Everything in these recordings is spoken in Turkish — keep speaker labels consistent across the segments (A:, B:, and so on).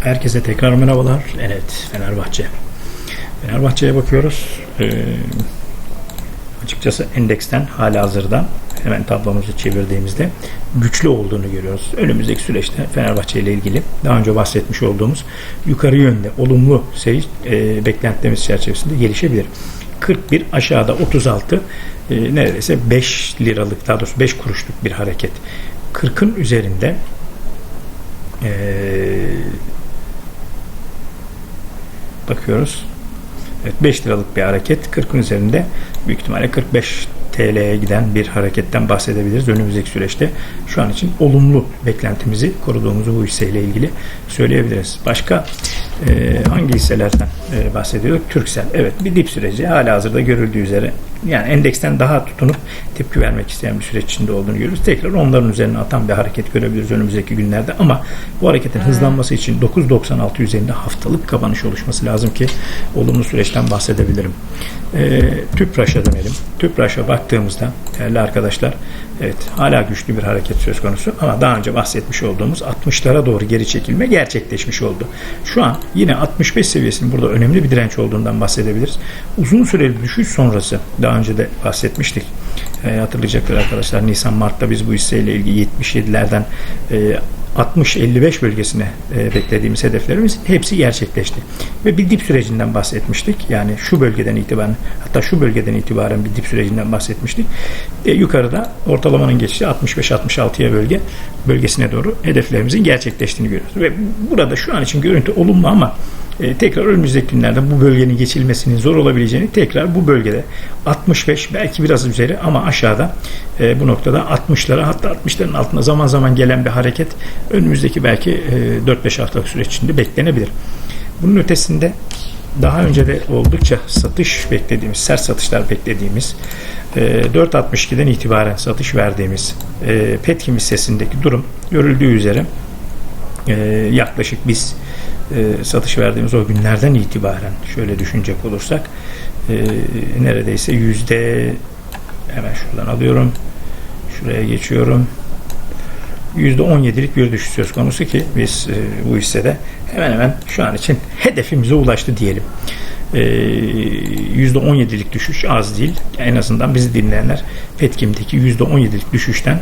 A: Herkese tekrar merhabalar. Evet, Fenerbahçe. Fenerbahçe'ye bakıyoruz. Ee, açıkçası endeksten hala hazırda hemen tablomuzu çevirdiğimizde güçlü olduğunu görüyoruz. Önümüzdeki süreçte Fenerbahçe ile ilgili daha önce bahsetmiş olduğumuz yukarı yönde olumlu seyir e, beklentilerimiz çerçevesinde gelişebilir. 41 aşağıda 36 e, neredeyse 5 liralık daha doğrusu 5 kuruşluk bir hareket. 40'ın üzerinde e, bakıyoruz. Evet 5 liralık bir hareket 40'ın üzerinde büyük ihtimalle 45 TL'ye giden bir hareketten bahsedebiliriz önümüzdeki süreçte. Şu an için olumlu beklentimizi koruduğumuzu bu hisseyle ilgili söyleyebiliriz. Başka e, hangi hisselerden e, bahsediyorduk? Türksel. Evet bir dip süreci hala hazırda görüldüğü üzere yani endeksten daha tutunup tepki vermek isteyen bir süreç içinde olduğunu görüyoruz. Tekrar onların üzerine atan bir hareket görebiliriz önümüzdeki günlerde ama bu hareketin hızlanması için 9.96 üzerinde haftalık kapanış oluşması lazım ki olumlu süreçten bahsedebilirim. E, Tüpraş'a dönelim. Tüpraş'a baktığımızda değerli arkadaşlar evet hala güçlü bir hareket söz konusu ama daha önce bahsetmiş olduğumuz 60'lara doğru geri çekilme gerçekleşmiş oldu. Şu an yine 65 seviyesinin burada önemli bir direnç olduğundan bahsedebiliriz. Uzun süreli düşüş sonrası daha önce de bahsetmiştik. E, hatırlayacaklar arkadaşlar Nisan Mart'ta biz bu hisseyle ilgili 77'lerden e, 60-55 bölgesine e, beklediğimiz hedeflerimiz hepsi gerçekleşti. Ve bir dip sürecinden bahsetmiştik. Yani şu bölgeden itibaren hatta şu bölgeden itibaren bir dip sürecinden bahsetmiştik. E, yukarıda ortalamanın geçişi 65-66'ya bölge bölgesine doğru hedeflerimizin gerçekleştiğini görüyoruz. Ve burada şu an için görüntü olumlu ama e, tekrar önümüzdeki günlerde bu bölgenin geçilmesinin zor olabileceğini tekrar bu bölgede 65 belki biraz üzeri ama aşağıda e, bu noktada 60'lara hatta 60'ların altına zaman zaman gelen bir hareket önümüzdeki belki e, 4-5 haftalık süreç içinde beklenebilir. Bunun ötesinde daha önce de oldukça satış beklediğimiz, sert satışlar beklediğimiz, e, 4.62'den itibaren satış verdiğimiz e, Petkim hissesindeki durum görüldüğü üzere e, yaklaşık biz e, satış verdiğimiz o günlerden itibaren şöyle düşünecek olursak e, neredeyse yüzde hemen şuradan alıyorum şuraya geçiyorum %17'lik bir düşüş söz konusu ki biz e, bu hissede hemen hemen şu an için hedefimize ulaştı diyelim. E, %17'lik düşüş az değil. En azından bizi dinleyenler Petkim'deki %17'lik düşüşten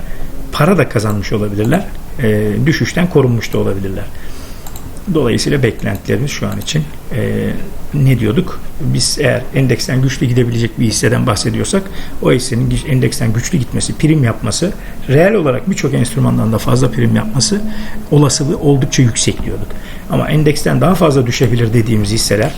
A: para da kazanmış olabilirler. E, düşüşten korunmuş da olabilirler. Dolayısıyla beklentilerimiz şu an için e, ne diyorduk? Biz eğer endeksten güçlü gidebilecek bir hisseden bahsediyorsak o hissenin endeksten güçlü gitmesi, prim yapması, reel olarak birçok enstrümandan da fazla prim yapması olasılığı oldukça yüksek diyorduk. Ama endeksten daha fazla düşebilir dediğimiz hisseler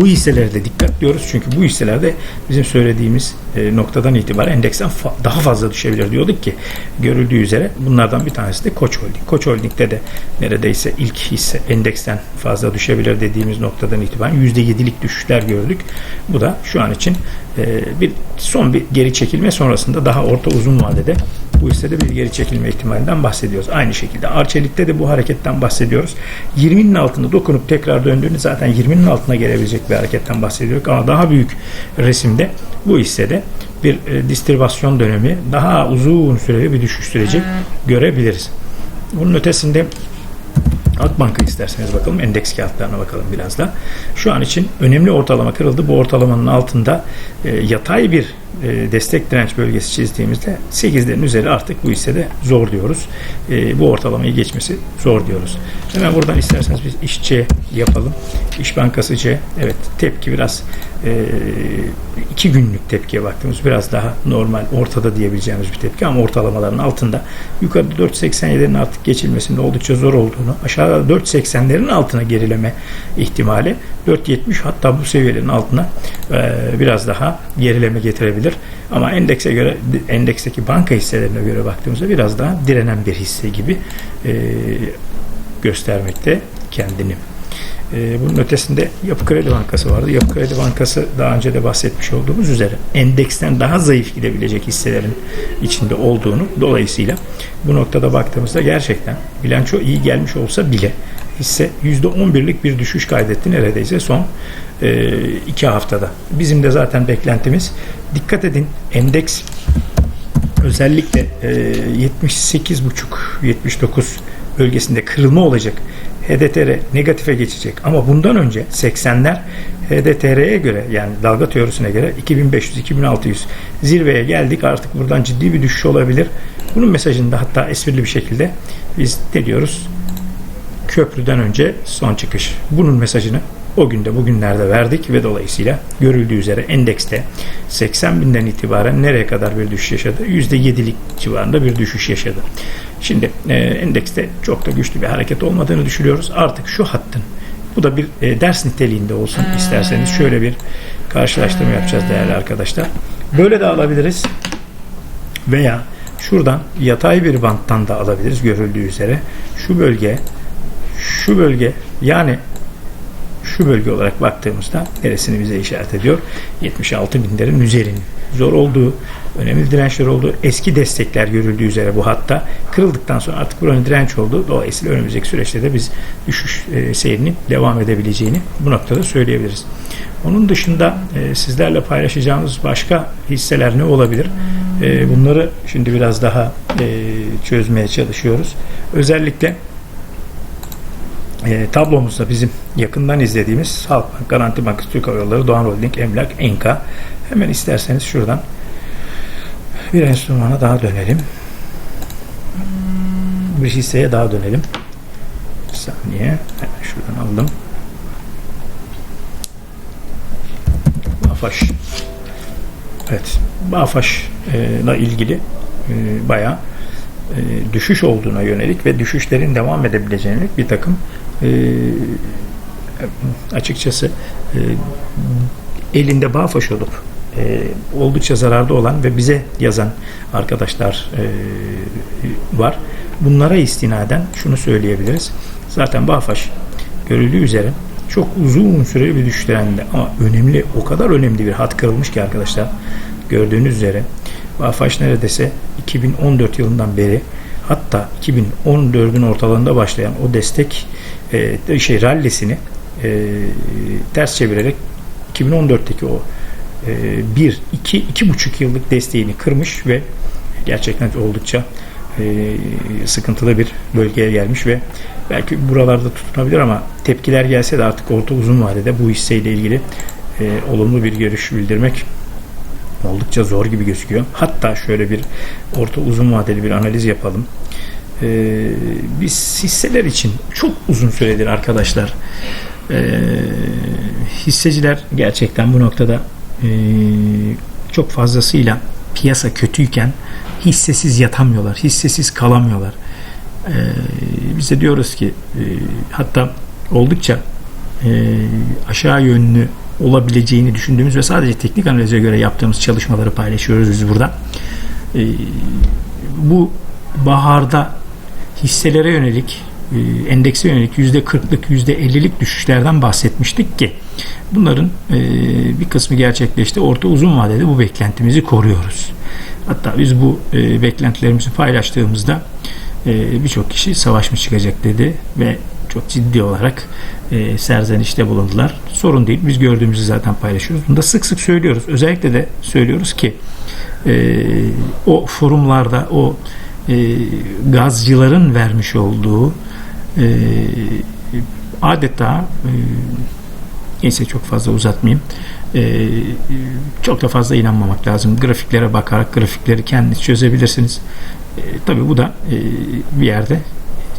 A: bu hisselere de dikkat diyoruz çünkü bu hisselerde bizim söylediğimiz e, noktadan itibaren endeksten daha fazla düşebilir diyorduk ki görüldüğü üzere bunlardan bir tanesi de Koç Holding. Koç Holding'de de neredeyse ilk hisse endeksten fazla düşebilir dediğimiz noktadan itibaren %7'lik düşüşler gördük. Bu da şu an için e, bir son bir geri çekilme sonrasında daha orta uzun vadede bu hissede bir geri çekilme ihtimalinden bahsediyoruz. Aynı şekilde Arçelik'te de bu hareketten bahsediyoruz. 20'nin altında dokunup tekrar döndüğünde zaten 20'nin altına gelebilecek bir hareketten bahsediyoruz. Ama daha büyük resimde bu hissede bir e, distribasyon dönemi daha uzun süreli bir düşüş süreci görebiliriz. Bunun ötesinde Akbank'a isterseniz bakalım. Endeks kağıtlarına bakalım biraz da. Şu an için önemli ortalama kırıldı. Bu ortalamanın altında e, yatay bir e, destek direnç bölgesi çizdiğimizde 8'lerin üzeri artık bu hissede zor diyoruz. E, bu ortalamayı geçmesi zor diyoruz. Hemen buradan isterseniz biz işçi yapalım. İş Bankası C. Evet tepki biraz e, iki günlük tepkiye baktığımız biraz daha normal ortada diyebileceğimiz bir tepki ama ortalamaların altında yukarıda 4.87'lerin artık geçilmesinde oldukça zor olduğunu aşağıda 4.80'lerin altına gerileme ihtimali 4.70 hatta bu seviyelerin altına e, biraz daha gerileme getirebilir. Ama endekse göre endeksteki banka hisselerine göre baktığımızda biraz daha direnen bir hisse gibi e, göstermekte kendini. E, bunun ötesinde Yapı Kredi Bankası vardı. Yapı Kredi Bankası daha önce de bahsetmiş olduğumuz üzere endeksten daha zayıf gidebilecek hisselerin içinde olduğunu dolayısıyla bu noktada baktığımızda gerçekten bilanço iyi gelmiş olsa bile hisse %11'lik bir düşüş kaydetti neredeyse son e, iki haftada. Bizim de zaten beklentimiz dikkat edin endeks özellikle e, 78,5 79 bölgesinde kırılma olacak HDTR negatife geçecek. Ama bundan önce 80'ler HDTR'ye göre yani dalga teorisine göre 2500-2600 zirveye geldik. Artık buradan ciddi bir düşüş olabilir. Bunun mesajında hatta esprili bir şekilde biz ne diyoruz? Köprüden önce son çıkış. Bunun mesajını o günde bugünlerde verdik ve dolayısıyla görüldüğü üzere endekste 80 binden itibaren nereye kadar bir düşüş yaşadı? %7'lik civarında bir düşüş yaşadı. Şimdi e, endekste çok da güçlü bir hareket olmadığını düşünüyoruz. Artık şu hattın bu da bir e, ders niteliğinde olsun isterseniz şöyle bir karşılaştırma yapacağız değerli arkadaşlar. Böyle de alabiliriz veya şuradan yatay bir banttan da alabiliriz görüldüğü üzere. Şu bölge şu bölge yani şu bölge olarak baktığımızda neresini bize işaret ediyor? 76 binlerin üzerinin zor olduğu, önemli dirençler olduğu, eski destekler görüldüğü üzere bu hatta kırıldıktan sonra artık buranın direnç olduğu dolayısıyla önümüzdeki süreçte de biz düşüş e, seyrinin devam edebileceğini bu noktada söyleyebiliriz. Onun dışında e, sizlerle paylaşacağımız başka hisseler ne olabilir? E, bunları şimdi biraz daha e, çözmeye çalışıyoruz. Özellikle e, tablomuzda bizim yakından izlediğimiz Halkbank, Garanti Bankası, Türk Hava Yolları, Doğan Holding, Emlak, Enka. Hemen isterseniz şuradan bir enstrümana daha dönelim. Bir hisseye daha dönelim. Bir saniye. Hemen şuradan aldım. Bafaş. Evet. Bafaş ile ilgili e, bayağı e, düşüş olduğuna yönelik ve düşüşlerin devam edebileceğine bir takım e, açıkçası e, elinde bağfaş olup e, oldukça zararda olan ve bize yazan arkadaşlar e, var. Bunlara istinaden şunu söyleyebiliriz. Zaten Bağfaş görüldüğü üzere çok uzun süreli bir düşüş trendinde ama önemli o kadar önemli bir hat kırılmış ki arkadaşlar gördüğünüz üzere Bağfaş neredeyse 2014 yılından beri hatta 2014'ün ortalarında başlayan o destek e, şey rallisini e, ters çevirerek 2014'teki o e, bir, iki, iki buçuk yıllık desteğini kırmış ve gerçekten oldukça e, sıkıntılı bir bölgeye gelmiş ve belki buralarda tutunabilir ama tepkiler gelse de artık orta uzun vadede bu hisseyle ilgili e, olumlu bir görüş bildirmek oldukça zor gibi gözüküyor. Hatta şöyle bir orta uzun vadeli bir analiz yapalım. Ee, biz hisseler için çok uzun süredir arkadaşlar e, hisseciler gerçekten bu noktada e, çok fazlasıyla piyasa kötüyken hissesiz yatamıyorlar, hissesiz kalamıyorlar. E, biz diyoruz ki e, hatta oldukça e, aşağı yönlü olabileceğini düşündüğümüz ve sadece teknik analize göre yaptığımız çalışmaları paylaşıyoruz biz burada. E, bu baharda hisselere yönelik e, endekse yönelik %40'lık %50'lik düşüşlerden bahsetmiştik ki bunların e, bir kısmı gerçekleşti. Orta uzun vadede bu beklentimizi koruyoruz. Hatta biz bu e, beklentilerimizi paylaştığımızda birçok kişi savaş mı çıkacak dedi ve çok ciddi olarak e, serzenişte bulundular. Sorun değil. Biz gördüğümüzü zaten paylaşıyoruz. Bunu da sık sık söylüyoruz. Özellikle de söylüyoruz ki e, o forumlarda o e, gazcıların vermiş olduğu e, adeta e, neyse çok fazla uzatmayayım e, çok da fazla inanmamak lazım. Grafiklere bakarak grafikleri kendiniz çözebilirsiniz. E, tabii bu da e, bir yerde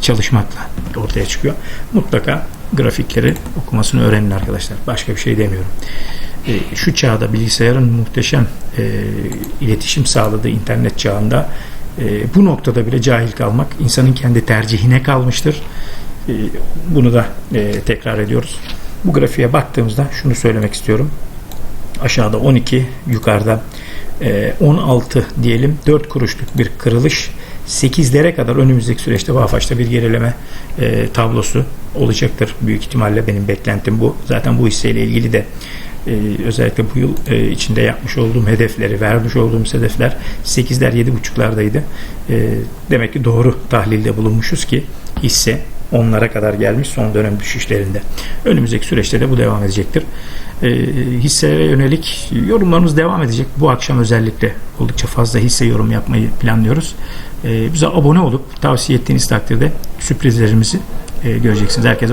A: çalışmakla ortaya çıkıyor. Mutlaka grafikleri okumasını öğrenin arkadaşlar. Başka bir şey demiyorum. E, şu çağda bilgisayarın muhteşem e, iletişim sağladığı internet çağında e, bu noktada bile cahil kalmak insanın kendi tercihine kalmıştır. E, bunu da tekrar ediyoruz. Bu grafiğe baktığımızda şunu söylemek istiyorum. Aşağıda 12, yukarıda e, 16 diyelim 4 kuruşluk bir kırılış 8'lere kadar önümüzdeki süreçte Vafaş'ta bir gerileme e, tablosu olacaktır. Büyük ihtimalle benim beklentim bu. Zaten bu hisseyle ilgili de e, özellikle bu yıl e, içinde yapmış olduğum hedefleri, vermiş olduğumuz hedefler 8'ler 7.5'lardaydı. E, demek ki doğru tahlilde bulunmuşuz ki hisse onlara kadar gelmiş son dönem düşüşlerinde. Önümüzdeki süreçte de bu devam edecektir. E, hisselere yönelik yorumlarımız devam edecek. Bu akşam özellikle oldukça fazla hisse yorum yapmayı planlıyoruz. E, bize abone olup tavsiye ettiğiniz takdirde sürprizlerimizi e, göreceksiniz. Herkese